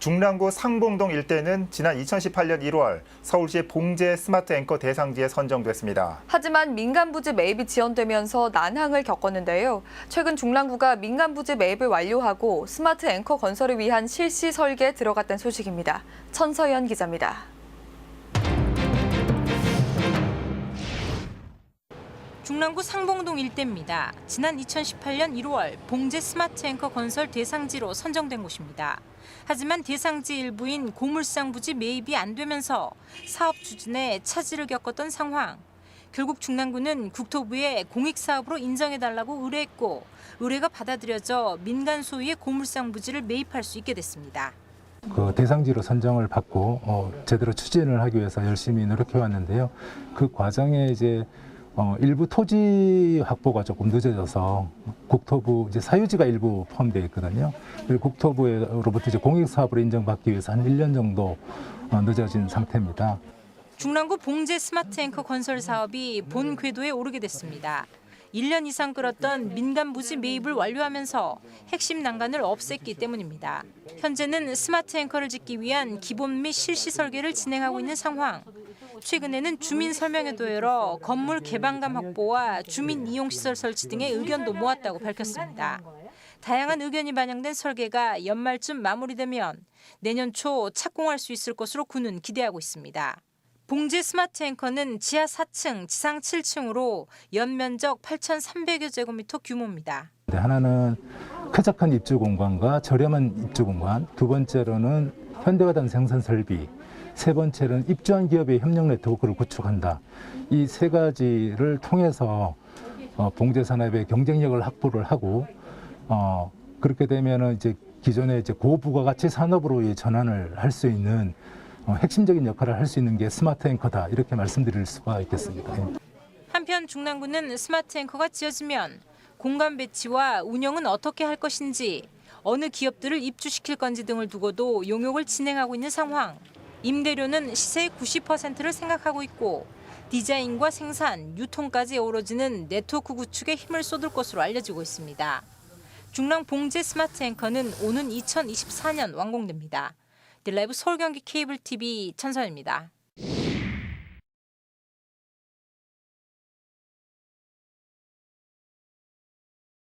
중랑구 상봉동 일대는 지난 2018년 1월 서울시 봉제 스마트 앵커 대상지에 선정됐습니다. 하지만 민간부지 매입이 지연되면서 난항을 겪었는데요. 최근 중랑구가 민간부지 매입을 완료하고 스마트 앵커 건설을 위한 실시 설계에 들어갔다는 소식입니다. 천서연 기자입니다. 중랑구 상봉동 일대입니다. 지난 2018년 1월 봉제 스마트 앵커 건설 대상지로 선정된 곳입니다. 하지만 대상지 일부인 고물상 부지 매입이 안 되면서 사업 추진에 차질을 겪었던 상황. 결국 중랑구는 국토부에 공익 사업으로 인정해 달라고 의뢰했고 의뢰가 받아들여져 민간 소유의 고물상 부지를 매입할 수 있게 됐습니다. 그 대상지로 선정을 받고 어, 제대로 추진을 하기 위해서 열심히 노력해 왔는데요. 그 과정에 이제 어, 일부 토지 확보가 조금 늦어져서 국토부 이제 사유지가 일부 포함되어 있거든요. 그리고 국토부로부터 이제 공익 사업으로 인정받기 위해서 한 1년 정도 어, 늦어진 상태입니다. 중랑구 봉제 스마트 앵커 건설 사업이 본 궤도에 오르게 됐습니다. 1년 이상 끌었던 민간 부지 매입을 완료하면서 핵심 난간을 없앴기 때문입니다. 현재는 스마트 앵커를 짓기 위한 기본 및 실시 설계를 진행하고 있는 상황. 최근에는 주민 설명회도 열어 건물 개방감 확보와 주민 이용 시설 설치 등의 의견도 모았다고 밝혔습니다. 다양한 의견이 반영된 설계가 연말쯤 마무리되면 내년 초 착공할 수 있을 것으로 군은 기대하고 있습니다. 봉제 스마트 앵커는 지하 4층, 지상 7층으로 연면적 8,300여 제곱미터 규모입니다. 네, 하나는 쾌적한 입주 공간과 저렴한 입주 공간, 두 번째로는 현대화된 생산 설비, 세 번째는 입주한 기업의 협력 네트워크를 구축한다. 이 세 가지를 통해서 어, 봉제 산업의 경쟁력을 확보를 하고 어, 그렇게 되면은 이제 기존의 이제 고부가가치 산업으로 의 전환을 할 수 있는 어, 핵심적인 역할을 할 수 있는 게 스마트 앵커다 이렇게 말씀드릴 수가 있겠습니다. 예. 한편 중랑구는 스마트 앵커가 지어지면 공간 배치와 운영은 어떻게 할 것인지 어느 기업들을 입주시킬 건지 등을 두고도 용역을 진행하고 있는 상황. 임대료는 시세의 90%를 생각하고 있고 디자인과 생산, 유통까지 어우러지는 네트워크 구축에 힘을 쏟을 것으로 알려지고 있습니다. 중랑 봉제 스마트 앵커는 오는 2024년 완공됩니다. 딜라이브 서울 경기 케이블 TV 천선입니다.